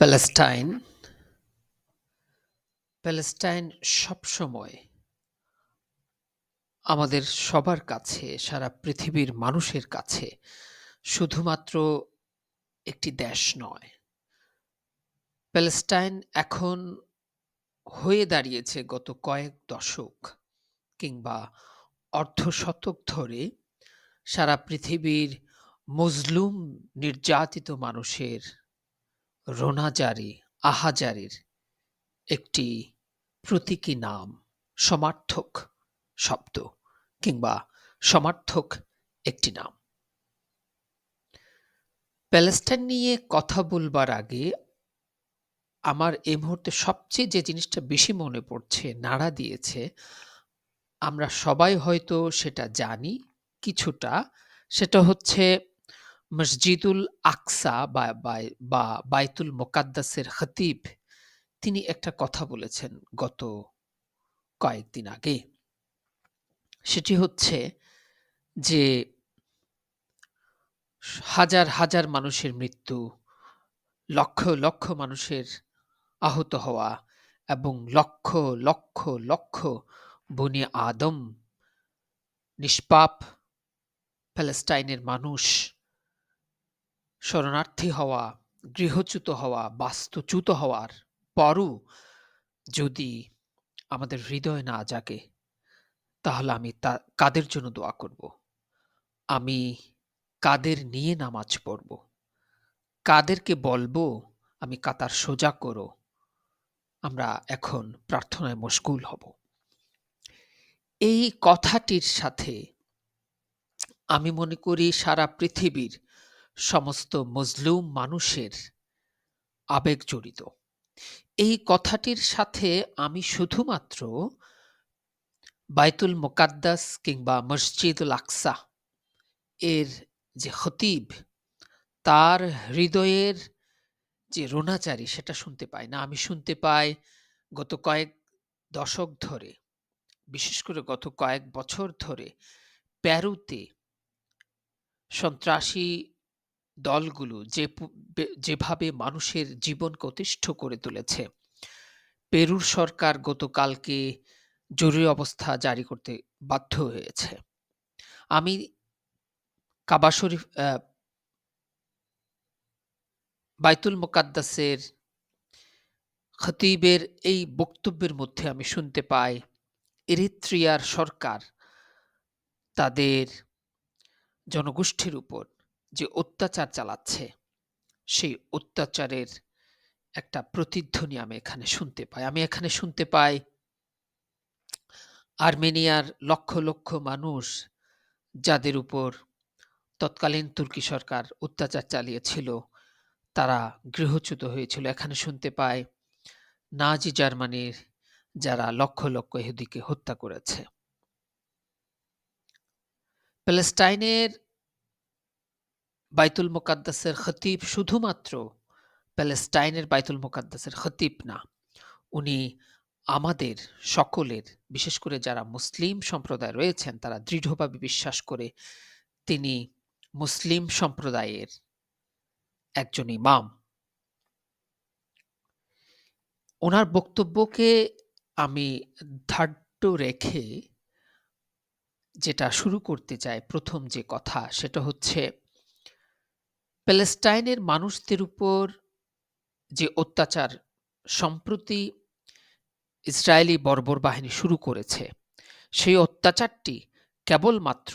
Palestine Palestine সবসময় আমাদের সবার কাছে, সারা পৃথিবীর মানুষের কাছে শুধুমাত্র একটি দেশ নয়। প্যালেস্টাইন এখন হয়ে দাঁড়িয়েছে গত কয়েক দশক কিংবা অর্ধশতক ধরে সারা পৃথিবীর মজলুম নির্যাতিত মানুষের রোনাজারি, আহাজারির একটি প্রতীকী নাম, সমার্থক শব্দ কিংবা সমার্থক একটি নাম। প্যালেস্টাইন নিয়ে কথা বলবার আগে আমার এই মুহূর্তে সবচেয়ে যে জিনিসটা বেশি মনে পড়ছে, নাড়া দিয়েছে, আমরা সবাই হয়তো সেটা জানি কিছুটা, সেটা হচ্ছে মসজিদুল আকসা বা বা বাইতুল মোকাদ্দাসের খতিব, তিনি একটা কথা বলেছেন গত কয়েকদিন আগে। সেটি হচ্ছে যে, হাজার হাজার মানুষের মৃত্যু, লক্ষ লক্ষ মানুষের আহত হওয়া এবং লক্ষ লক্ষ লক্ষ বনি আদম নিষ্পাপ প্যালেস্টাইনের মানুষ শরণার্থী হওয়া, গৃহচ্যুত হওয়া, বাস্তুচ্যুত হওয়ার পরও যদি আমাদের হৃদয় না জাগে, তাহলে আমি তা, কাদের জন্য দোয়া করব? আমি কাদের নিয়ে নামাজ পড়ব? কাদেরকে বলব, আমি কাতার সোজা করো, আমরা এখন প্রার্থনায় মশগুল হব। এই কথাটির সাথে আমি মনে করি সারা পৃথিবীর সমস্ত মজলুম মানুষের আবেগ জড়িত এই কথাটির সাথে আমি শুধুমাত্র বাইতুল মোকাদ্দাস কিংবা মসজিদুল আকসা এর যে খতিব, তার হৃদয়ের যে রোনাচারি সেটা শুনতে পাই না। আমি শুনতে পাই গত কয়েক দশক ধরে, বিশেষ করে গত কয়েক বছর ধরে প্যারুতে সন্ত্রাসী দলগুলো যে যেভাবে মানুষের জীবনকে অতিষ্ঠ করে তুলেছে। পেরুর সরকার গতকালকে জরুরি অবস্থা জারি করতে বাধ্য হয়েছে। আমি কাবা শরীফ বাইতুল মোকাদ্দাসের খতিবের এই বক্তব্যের মধ্যে আমি শুনতে পাই, এরিত্রিয়ার সরকার তাদের জনগোষ্ঠীর উপর। যে অত্যাচার চালাচ্ছে, সেই অত্যাচারের একটা প্রতিধ্বনি আমি এখানে শুনতে পাই। আমি এখানে শুনতে পাই, আর্মেনিয়ার লক্ষ লক্ষ মানুষ যাদের উপর তৎকালীন তুর্কি সরকার অত্যাচার চালিয়েছিল, তারা গৃহচ্যুত হয়েছিল। এখানে শুনতে পাই, নাজি জার্মানির যারা লক্ষ লক্ষ ইহুদিকে হত্যা করেছে। প্যালেস্টাইনের বাইতুল মোকাদ্দাসের খতিব শুধুমাত্র প্যালেস্টাইনের বাইতুল মোকাদ্দাসের খতিব না, উনি আমাদের সকলের, বিশেষ করে যারা মুসলিম সম্প্রদায় রয়েছেন, তারা দৃঢ়ভাবে বিশ্বাস করে তিনি মুসলিম সম্প্রদায়ের একজন ইমাম। ওনার বক্তব্যকে আমি ধার্য রেখে যেটা শুরু করতে চাই প্রথম যে কথা, সেটা হচ্ছে প্যালেস্টাইনের মানুষদের উপর যে অত্যাচার সম্প্রতি ইসরায়েলি বর্বর বাহিনী শুরু করেছে, সেই অত্যাচারটি কেবলমাত্র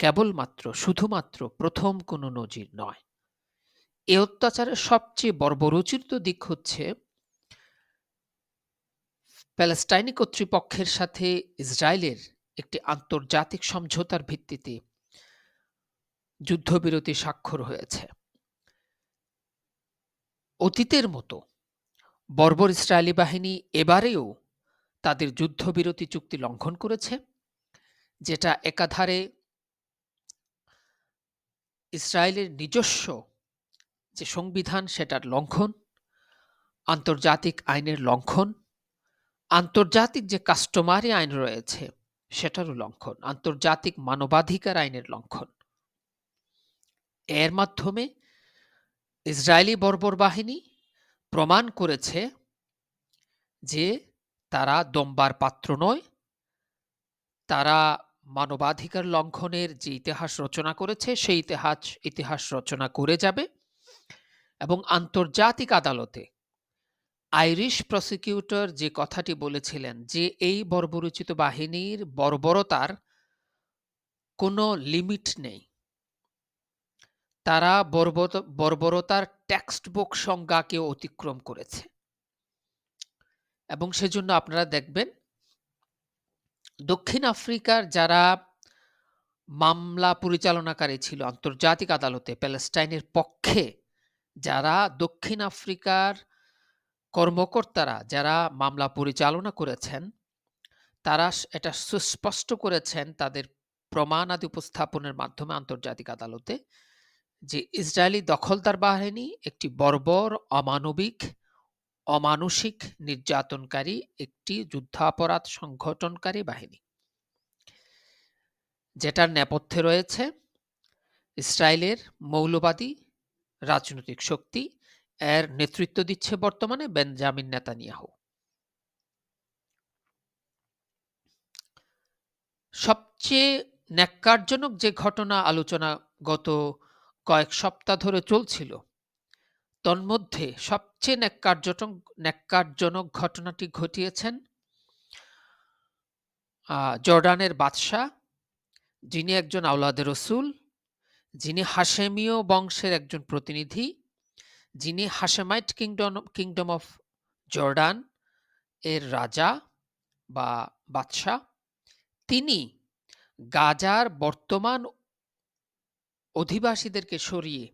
কেবলমাত্র শুধুমাত্র প্রথম কোনো নজির নয়। এ অত্যাচারের সবচেয়ে বর্বরোচিত দিক হচ্ছে প্যালেস্টাইনি কর্তৃপক্ষের সাথে ইসরায়েলের একটি আন্তর্জাতিক সমঝোতার ভিত্তিতে যুদ্ধবিরতি স্বাক্ষর হয়েছে। অতীতের মতো বর্বর ইসরায়েলি বাহিনী এবারেও তাদের যুদ্ধবিরতি চুক্তি লঙ্ঘন করেছে, যেটা একাধারে ইসরায়েলের নিজস্ব যে সংবিধান সেটার লঙ্ঘন, আন্তর্জাতিক আইনের লঙ্ঘন, আন্তর্জাতিক যে কাস্টমারি আইন রয়েছে সেটারও লঙ্ঘন, আন্তর্জাতিক মানবাধিকার আইনের লঙ্ঘন। এর মাধ্যমে ইসরায়েলি বর্বর বাহিনী প্রমাণ করেছে যে তারা দম্বার পাত্র নয়, তারা মানবাধিকার লঙ্ঘনের যে ইতিহাস রচনা করেছে, সেই ইতিহাস ইতিহাস রচনা করে যাবে এবং আন্তর্জাতিক আদালতে আইরিশ প্রসিকিউটর যে কথাটি বলেছিলেন যে এই বর্বরোচিত বাহিনীর বর্বরতার কোনো লিমিট নেই। তারা বর্বত- বর্বরতার টেক্সটবুক সংজ্ঞাকে অতিক্রম করেছে। এবং সেজন্য আপনারা দেখবেন, দক্ষিণ আফ্রিকার যারা মামলা পরিচালনাকারী ছিল আন্তর্জাতিক আদালতে, প্যালেস্টাইনের পক্ষে, যারা দক্ষিণ আফ্রিকার কর্মকর্তারা যারা মামলা পরিচালনা করেছেন, তারা এটা সুস্পষ্ট করেছেন তাদের প্রমাণাদি উপস্থাপনের মাধ্যমে আন্তর্জাতিক আদালতে যে ইসরায়েলি দখলদার বাহিনী একটি বর্বর, অমানবিক অমানুষিক নির্যাতনকারী একটি যুদ্ধাপরাধ সংগঠনকারী বাহিনী। যেটার নেপথ্যে রয়েছে ইসরায়েলের মৌলবাদী রাজনৈতিক শক্তি, এর নেতৃত্ব দিচ্ছে বর্তমানে বেঞ্জামিন নেতানিয়াহু। সবচেয়ে ন্যাক্কারজনক যে ঘটনা আলোচনা গত কয়েক সপ্তাহ ধরে চলছিল। তন্মধ্যে সবচেয়ে ন্যাক্কারজনক ন্যাক্কারজনক ঘটনাটি ঘটিয়েছেন জর্ডানের বাদশাহ, যিনি একজন আওলাদে রসুল, যিনি হাশেমীয় বংশের একজন প্রতিনিধি, যিনি Hashemite kingdom kingdom of Jordan এর রাজা বা বাদশাহ, তিনি গাজার বর্তমান অধিবাসীদেরকে সরিয়ে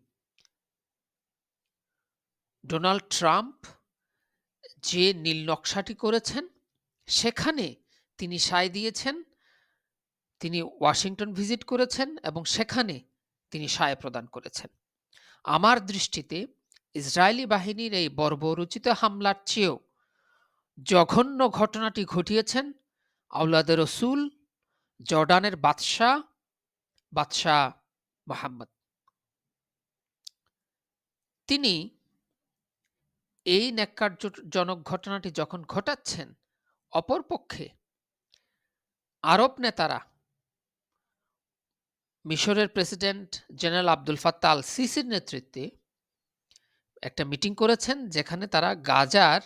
ডোনাল্ড ট্রাম্প যে নীল নকশাটি করেছেন, সেখানে তিনি সায় দিয়েছেন, তিনি ওয়াশিংটন ভিজিট করেছেন এবং সেখানে তিনি সায় প্রদান করেছেন। আমার দৃষ্টিতে ইসরায়েলি বাহিনীর এই বর্বরোচিত হামলার চেয়েও জঘন্য ঘটনাটি ঘটিয়েছেন আউলাদের রসুল, জর্ডানের বাদশাহ বাদশাহ মোহাম্মদ। তিনি এই ন্যাক্কারজনক ঘটনাটি যখন ঘটাচ্ছেন, অপরপক্ষে আরব নেতারা, মিশরের president general Abdel Fattah al সিসির নেতৃত্বে একটা মিটিং করেছেন, যেখানে তারা গাজার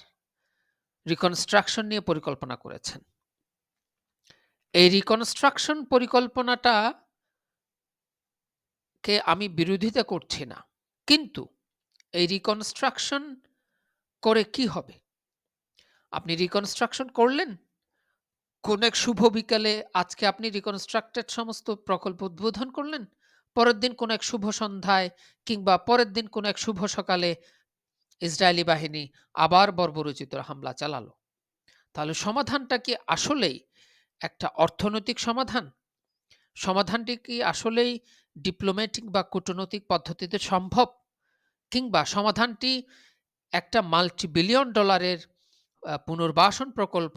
রিকনস্ট্রাকশন নিয়ে পরিকল্পনা করেছেন। এই রিকনস্ট্রাকশন পরিকল্পনাটা কে আমি বিরোধিতা করছি না। কিন্তু এই রিকনস্ট্রাকশন করে কি হবে? আপনি রিকনস্ট্রাকশন করলেন? কোন এক শুভ বিকালে আজকে আপনি রিকনস্ট্রাক্টেড সমস্ত প্রকল্প উদ্বোধন করলেন? পরের দিন কোন এক শুভ সন্ধ্যায় কিংবা পরের দিন কোন এক শুভ সকালে ইসরায়েলি বাহিনী আবার বর্বরোচিত হামলা চালালো। তাহলে সমাধানটা কি আসলেই একটা অর্থনৈতিক সমাধান? সমাধানটি কি আসলেই ডিপ্লোম্যাটিক বা কূটনৈতিক পদ্ধতিতে সম্ভব? কিংবা সমাধানটি একটা মাল্টি বিলিয়ন ডলারের পুনর্বাসন প্রকল্প,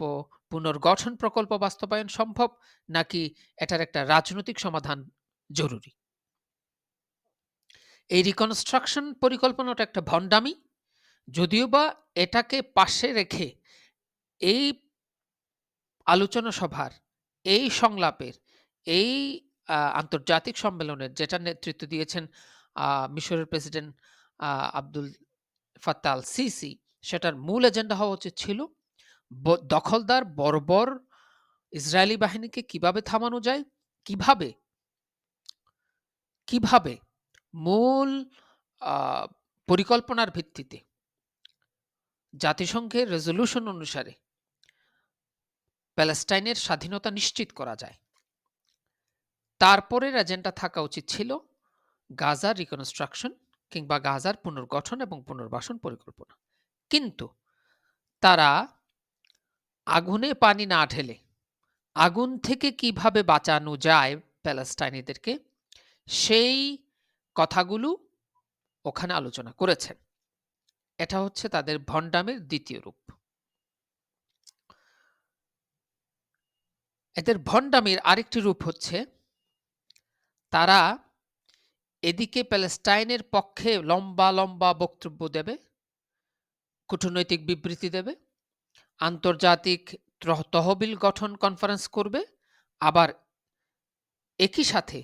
পুনর্গঠন প্রকল্প বাস্তবায়ন সম্ভব? নাকি এটার একটা রাজনৈতিক সমাধান জরুরি? এই রিকনস্ট্রাকশন পরিকল্পনাটা একটা ভণ্ডামি। যদিও বা এটাকে পাশে রেখে এই আলোচনা সভার, এই সংলাপের, এই আন্তর্জাতিক সম্মেলনের যেটা নেতৃত্ব দিয়েছেন মিশরের president Abdel Fattah al Sisi সেটার মূল এজেন্ডা হওয়া উচিত ছিল ব- দখলদার বর্বর ইসরায়েলি বাহিনীকে কীভাবে থামানো যায়, কীভাবে কীভাবে মূল পরিকল্পনার ভিত্তিতে জাতিসংঘের রেজলিউশন অনুসারে প্যালেস্টাইনের স্বাধীনতা নিশ্চিত করা যায়। তারপরের এজেন্ডা থাকা উচিত ছিল গাজার রিকনস্ট্রাকশন কিংবা গাজার পুনর্গঠন এবং পুনর্বাসন পরিকল্পনা। কিন্তু তারা আগুনে পানি না ঢেলে আগুন থেকে কীভাবে বাঁচানো যায় প্যালেস্টাইনিদেরকে সেই কথাগুলো ওখানে আলোচনা করেছেন। এটা হচ্ছে তাদের ভণ্ডামের দ্বিতীয় রূপ। এদের ভণ্ডামির আরেকটি রূপ হচ্ছে তারা এদিকে প্যালেস্টাইনের পক্ষে লম্বা লম্বা বক্তব্য দেবে, কূটনৈতিক বিবৃতি দেবে, আন্তর্জাতিক ত্র- তহবিল গঠন কনফারেন্স করবে। আবার একই সাথে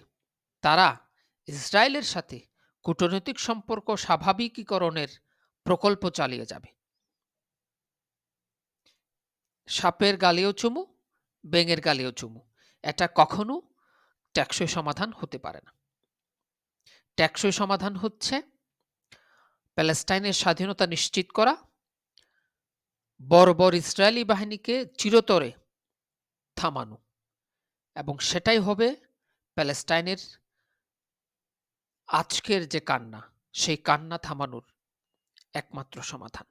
তারা ইসরায়েলের সাথে কূটনৈতিক সম্পর্ক স্বাভাবিকীকরণের প্রকল্প চালিয়ে যাবে। সাপের গালেও চুমু ব্যাঙের গালেও চুমু। এটা কখনো টেকসই সমাধান হতে পারে না। টেকসই সমাধান হচ্ছে প্যালেস্টাইনের স্বাধীনতা নিশ্চিত করা, বর্বর ইসরায়েলি বাহিনীকে চিরতরে থামানো এবং সেটাই হবে প্যালেস্টাইনের আজকের যে কান্না, সেই কান্না থামানোর একমাত্র সমাধান।